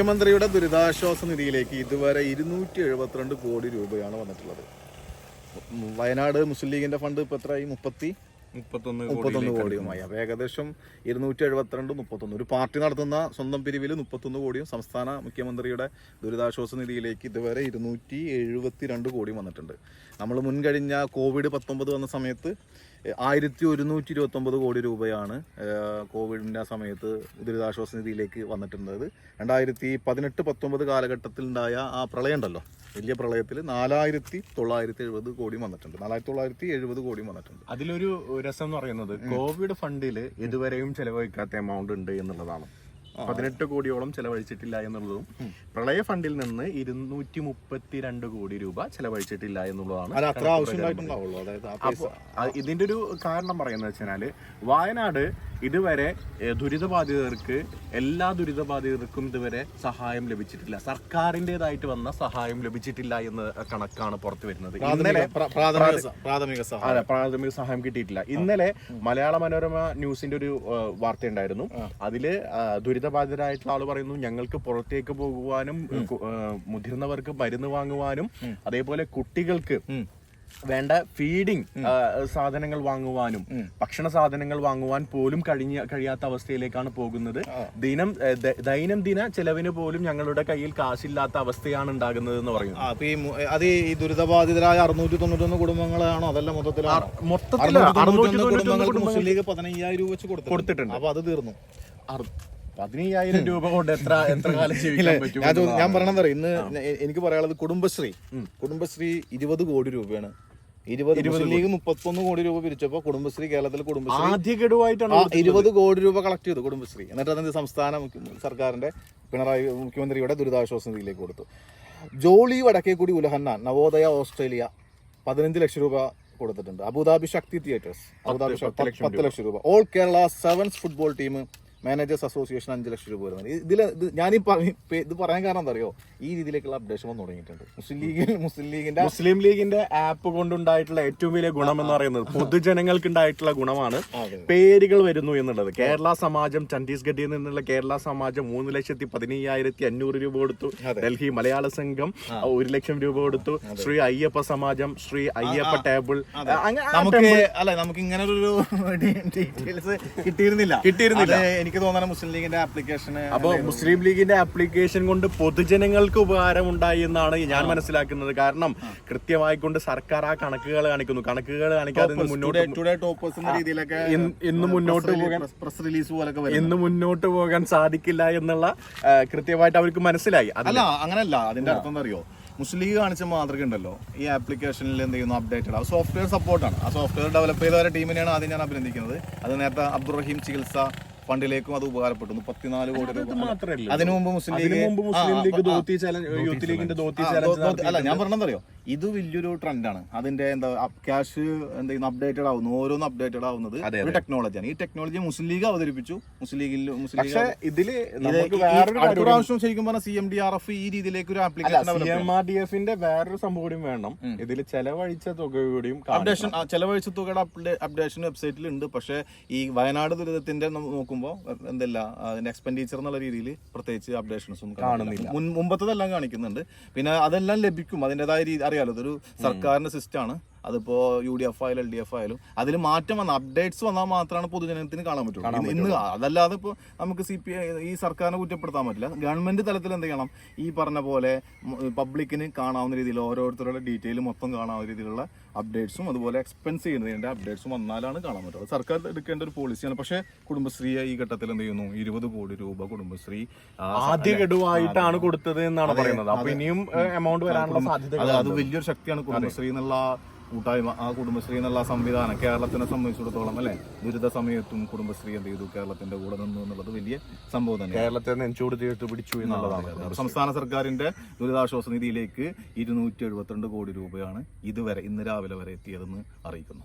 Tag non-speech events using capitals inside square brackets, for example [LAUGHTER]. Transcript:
മുഖ്യമന്ത്രിയുടെ ദുരിതാശ്വാസ നിധിയിലേക്ക് ഇതുവരെ ഇരുന്നൂറ്റി എഴുപത്തിരണ്ട് കോടി രൂപയാണ് വന്നിട്ടുള്ളത്. വയനാട് മുസ്ലിം ലീഗിന്റെ ഫണ്ട് ഇപ്പൊ എത്രയായി? മുപ്പത്തി മുപ്പത്തൊന്ന് മുപ്പത്തൊന്ന് കോടിയുമായി അപ്പൊ ഏകദേശം ഇരുന്നൂറ്റി എഴുപത്തിരണ്ട് മുപ്പത്തൊന്ന്. ഒരു പാർട്ടി നടത്തുന്ന സ്വന്തം പിരിവിൽ മുപ്പത്തൊന്ന് കോടിയും സംസ്ഥാന മുഖ്യമന്ത്രിയുടെ ദുരിതാശ്വാസ നിധിയിലേക്ക് ഇതുവരെ ഇരുന്നൂറ്റി എഴുപത്തിരണ്ട് കോടിയും വന്നിട്ടുണ്ട്. നമ്മൾ മുൻകഴിഞ്ഞ കോവിഡ് പത്തൊമ്പത് വന്ന സമയത്ത് ആയിരത്തി ഒരുന്നൂറ്റി ഇരുപത്തൊമ്പത് കോടി രൂപയാണ് കോവിഡിന്റെ സമയത്ത് ദുരിതാശ്വാസ നിധിയിലേക്ക് വന്നിട്ടുള്ളത്. രണ്ടായിരത്തി പതിനെട്ട് പത്തൊമ്പത് കാലഘട്ടത്തിലുണ്ടായ ആ പ്രളയം ഉണ്ടല്ലോ. വലിയ പ്രളയത്തിൽ നാലായിരത്തി തൊള്ളായിരത്തി എഴുപത് കോടി വന്നിട്ടുണ്ട്. നാലായിരത്തി തൊള്ളായിരത്തി എഴുപത് കോടി വന്നിട്ടുണ്ട്. അതിലൊരു രസം എന്ന് പറയുന്നത് കോവിഡ് ഫണ്ടിൽ ഇതുവരെയും ചെലവഴിക്കാത്ത എമൗണ്ട് ഉണ്ട് എന്നുള്ളതാണ്. പതിനെട്ട് കോടിയോളം ചെലവഴിച്ചിട്ടില്ല എന്നുള്ളതും പ്രളയ ഫണ്ടിൽ നിന്ന് ഇരുന്നൂറ്റി മുപ്പത്തിരണ്ട് കോടി രൂപ ചെലവഴിച്ചിട്ടില്ല എന്നുള്ളതാണ് ഇതിന്റെ ഒരു കാരണം പറയുന്നത് വെച്ചാൽ വയനാട് ഇതുവരെ ദുരിതബാധിതർക്ക് എല്ലാ ദുരിതബാധിതർക്കും ഇതുവരെ സഹായം ലഭിച്ചിട്ടില്ല. സർക്കാരിന്റെതായിട്ട് വന്ന സഹായം ലഭിച്ചിട്ടില്ല എന്ന കണക്കാണ് പുറത്തു വരുന്നത്. ഇന്നലെ പ്രാഥമിക സഹായം. പ്രാഥമിക സഹായം കിട്ടിയിട്ടില്ല. ഇന്നലെ മലയാള മനോരമ ന്യൂസിന്റെ ഒരു വാർത്തയുണ്ടായിരുന്നു. അതിൽ ആ, ദുരിതബാധിതരായിട്ടുള്ള ആൾ പറയുന്നു ഞങ്ങൾക്ക് പുറത്തേക്ക് പോകുവാനും മുതിർന്നവർക്ക് മരുന്ന് വാങ്ങുവാനും അതേപോലെ കുട്ടികൾക്ക് വേണ്ട ഫീഡിങ് സാധനങ്ങൾ വാങ്ങുവാനും ഭക്ഷണ സാധനങ്ങൾ വാങ്ങുവാൻ പോലും കഴിഞ്ഞ കഴിയാത്ത അവസ്ഥയിലേക്കാണ് പോകുന്നത്. ദിനം ദൈനംദിന ചെലവിന് പോലും ഞങ്ങളുടെ കയ്യിൽ കാശില്ലാത്ത അവസ്ഥയാണ് ഉണ്ടാകുന്നത് എന്ന് പറയുന്നു. ആ, അപ്പൊ ഈ അത് ഈ ദുരിതബാധിതരായ അറുന്നൂറ്റി തൊണ്ണൂറ്റൊന്ന് കുടുംബങ്ങളാണോ? അതല്ല മൊത്തത്തിൽ മൊത്തത്തിൽ മുസ്ലിം ലീഗ് പതിനയ്യായിരം രൂപ വെച്ച് കൊടുത്തു കൊടുത്തിട്ടുണ്ട്. അപ്പൊ അത് തീർന്നു. പതിനയ്യായിരം രൂപ കൊണ്ട് എത്ര എത്ര കാലം ജീവിക്കാൻ പറ്റും ഞാൻ ചോ- ഞാൻ ഇന്ന് എ- എനിക്ക് പറയാനുള്ളത് കുടുംബശ്രീ. കുടുംബശ്രീ ഇരുപത് കോടി രൂപയാണ്. ഇരുപത് മുസ്ലിം ലീഗ് മുപ്പത്തൊന്ന് കോടി രൂപ പിരിച്ചപ്പോ കുടുംബശ്രീ കേരളത്തിൽ കുടുംബശ്രീ ആദ്യ ഗഡുവായിട്ടാണ് ആ ഇരുപത് കോടി രൂപ കളക്ട് ചെയ്തു കുടുംബശ്രീ. എന്നിട്ട് അതിന്റെ സംസ്ഥാന മുഖ്യ- സർക്കാരിന്റെ പിണറായി മുഖ്യമന്ത്രിയുടെ ദുരിതാശ്വാസ നിധിയിലേക്ക് കൊടുത്തു. ജോളി വടക്കേക്കുടി ഉലഹന്നാൻ നവോദയ ഓസ്ട്രേലിയ പതിനഞ്ച് ലക്ഷം രൂപ കൊടുത്തിട്ടുണ്ട്. അബുദാബി ശക്തി തിയേറ്റേഴ്സ് അബുദാബി ശ- പത്ത് ലക്ഷം പത്ത് ലക്ഷം രൂപ. All Kerala sevens football team managers association അഞ്ച് ലക്ഷം രൂപ വരുന്നത്. ഇതിൽ ഞാനീ പറ- ഇത് പറയാൻ കാരണം എന്താ അറിയോ? ഈ രീതിയിലേക്കുള്ള അപ്ഡേഷൻ വന്നു തുടങ്ങിയിട്ടുണ്ട്. മുസ്ലിം ലീഗിൽ മുസ്ലിം ലീഗിന്റെ മുസ്ലിം ലീഗിന്റെ ആപ്പ് കൊണ്ടുണ്ടായിട്ടുള്ള ഏറ്റവും വലിയ ഗുണം എന്ന് പറയുന്നത് പൊതുജനങ്ങൾക്ക് ഉണ്ടായിട്ടുള്ള ഗുണമാണ് പേരുകൾ വരുന്നു എന്നുള്ളത്. കേരള സമാജം ഛത്തീസ്ഗഡിൽ നിന്നുള്ള കേരള സമാജം മൂന്ന് ലക്ഷത്തി പതിനയ്യായിരത്തി അഞ്ഞൂറ് രൂപ കൊടുത്തു. ഡൽഹി മലയാള സംഘം ഒരു ലക്ഷം രൂപ കൊടുത്തു. ശ്രീ അയ്യപ്പ സമാജം ശ്രീ അയ്യപ്പ ടേബിൾ അങ്ങനെ നമുക്ക് അല്ല നമുക്ക് ഇങ്ങനെ ഒരു ഡീറ്റെയിൽസ് [LAUGHS] കിട്ടിയിരുന്നില്ല കിട്ടിയിരുന്നില്ല. എനിക്ക് തോന്നുന്ന മുസ്ലിം ലീഗിന്റെ ആപ്ലിക്കേഷൻ അപ്പൊ മുസ്ലിം ലീഗിന്റെ ആപ്ലിക്കേഷൻ കൊണ്ട് പൊതുജനങ്ങൾക്ക് ഉപകാരം ഉണ്ടായി എന്നാണ് ഞാൻ മനസ്സിലാക്കുന്നത്. കാരണം കൃത്യമായി കൊണ്ട് സർക്കാർ ആ കണക്കുകൾ കാണിക്കുന്നു. കണക്കുകൾ കാണിക്കാതെ മുന്നോട്ട് രീതിയിലൊക്കെ ഇന്ന് മുന്നോട്ട് പോകാൻ പ്രസ് റിലീസ് പോലൊക്കെ മുന്നോട്ട് പോകാൻ സാധിക്കില്ല എന്നുള്ള കൃത്യമായിട്ട് അവർക്ക് മനസ്സിലായി. അതല്ല അല്ല അങ്ങനല്ല. അതിന്റെ അർത്ഥം എന്താ അറിയോ? മുസ്ലിം ലീഗ് കാണിച്ച മാതൃക ഉണ്ടല്ലോ. ഈ ആപ്ലിക്കേഷനിൽ എന്ത് ചെയ്യുന്നു? അപ്ഡേറ്റഡ് ആ സോഫ്റ്റ്വെയർ സപ്പോർട്ടാണ് ആ സോഫ്റ്റ്വെയർ ഡെവലപ്പ് ചെയ്ത ടീമിനെയാണ് ആദ്യം ഞാൻ അഭിനന്ദിക്കുന്നത്. അത് നേരത്തെ അബ്ദുറഹീം ചികിത്സ ഫണ്ടിലേക്കും അത് ഉപകാരപ്പെട്ടു. മുപ്പത്തിനാല് കോടി രൂപ. മാത്രമല്ല. അതിനു മുമ്പ് മുസ്ലിം ലീഗ് മുമ്പ് മുസ്ലിം യൂത്ത് ലീഗിന്റെ അല്ല ഞാൻ പറഞ്ഞതറിയോ ഇത് വലിയൊരു ട്രെൻഡാണ് അതിന്റെ എന്താ ക്യാഷ് എന്താ അപ്ഡേറ്റഡ് ആവുന്നു ഓരോന്ന് അപ്ഡേറ്റഡ് ആവുന്നത് ഒരു ടെക്നോളജിയാണ് ഈ ടെക്നോളജി മുസ്ലിം ലീഗ് അവതരിപ്പിച്ചു. മുസ്ലിം ലീഗിൽ മുസ്ലിം പക്ഷെ ലീഗ് ഇതിൽ പ്രാവശ്യം ശരിക്കും പറഞ്ഞാൽ C M D R F ഈ രീതിയിലേക്ക് ഒരു application C M R D എഫിന്റെ വേറൊരു സംഭവം കൂടിയും വേണം. ഇതിൽ ചെലവഴിച്ച തുക കൂടിയും അപ്ഡേഷൻ ചെലവഴിച്ച തുകയുടെ അപ്ഡേഷൻ വെബ്സൈറ്റിൽ ഉണ്ട്. പക്ഷേ ഈ വയനാട് ദുരിതത്തിന്റെ നോക്കുമ്പോ നോക്കുമ്പോൾ എന്തല്ല അതിന്റെ എക്സ്പെൻഡിച്ചർ എന്നുള്ള രീതിയിൽ പ്രത്യേകിച്ച് അപ്ഡേഷൻസ് ഒന്നും കാണുന്നില്ല. മുമ്പത്തതെല്ലാം കാണിക്കുന്നുണ്ട്. പിന്നെ അതെല്ലാം ലഭിക്കും. അതിന്റെതായ രീതി അറിയാലോ ഇതൊരു സർക്കാരിന്റെ സിസ്റ്റം അതിപ്പോ യു ഡി എഫ് ആയാലും എൽ ഡി എഫ് ആയാലും അതിൽ മാറ്റം വന്ന അപ്ഡേറ്റ്സ് വന്നാൽ മാത്രമാണ് പൊതുജനത്തിന് കാണാൻ പറ്റുള്ളൂ. ഇന്ന് അതല്ലാതെ ഇപ്പോൾ നമുക്ക് സി പി ഈ സർക്കാരിനെ കുറ്റപ്പെടുത്താൻ പറ്റില്ല. ഗവൺമെന്റ് തലത്തിൽ എന്ത് ചെയ്യണം? ഈ പറഞ്ഞ പോലെ പബ്ലിക്കിന് കാണാവുന്ന രീതിയിൽ ഓരോരുത്തരുടെ ഡീറ്റെയിൽ മൊത്തം കാണാവുന്ന രീതിയിലുള്ള അപ്ഡേറ്റ്സും അതുപോലെ എക്സ്പെൻസ് ചെയ്യുന്നതിന്റെ അപ്ഡേറ്റ്സും വന്നാലാണ് കാണാൻ പറ്റുള്ളൂ. സർക്കാർ എടുക്കേണ്ട ഒരു പോളിസിയാണ് പക്ഷേ കുടുംബശ്രീ ഈ ഘട്ടത്തിൽ എന്ത് ചെയ്യുന്നു? ഇരുപത് കോടി രൂപ കുടുംബശ്രീ ആദ്യ ഗഡുവായിട്ടാണ് കൊടുത്തത് എന്നാണ് പറയുന്നത്. അപ്പൊ ഇനിയും എമൗണ്ട് വരാനുള്ള സാധ്യത അത് വലിയൊരു ശക്തിയാണ് കുടുംബശ്രീ എന്നുള്ള കൂട്ടായ്മ ആ കുടുംബശ്രീ എന്നുള്ള സംവിധാനം കേരളത്തിനെ സംബന്ധിച്ചിടത്തോളം അല്ലേ? ദുരിത സമയത്തും കുടുംബശ്രീ എന്ത് ചെയ്തു? കേരളത്തിന്റെ കൂടെ നിന്നു എന്നുള്ളത് വലിയ സംഭവം തന്നെ കേരളത്തെ നെഞ്ചോട് ചേർത്ത് പിടിച്ചു എന്നുള്ളതാണ് സംസ്ഥാന സർക്കാരിന്റെ ദുരിതാശ്വാസ നിധിയിലേക്ക് ഇരുന്നൂറ്റി എഴുപത്തിരണ്ട് കോടി രൂപയാണ് ഇതുവരെ ഇന്ന് രാവിലെ വരെ എത്തിയതെന്ന് അറിയിക്കുന്നു.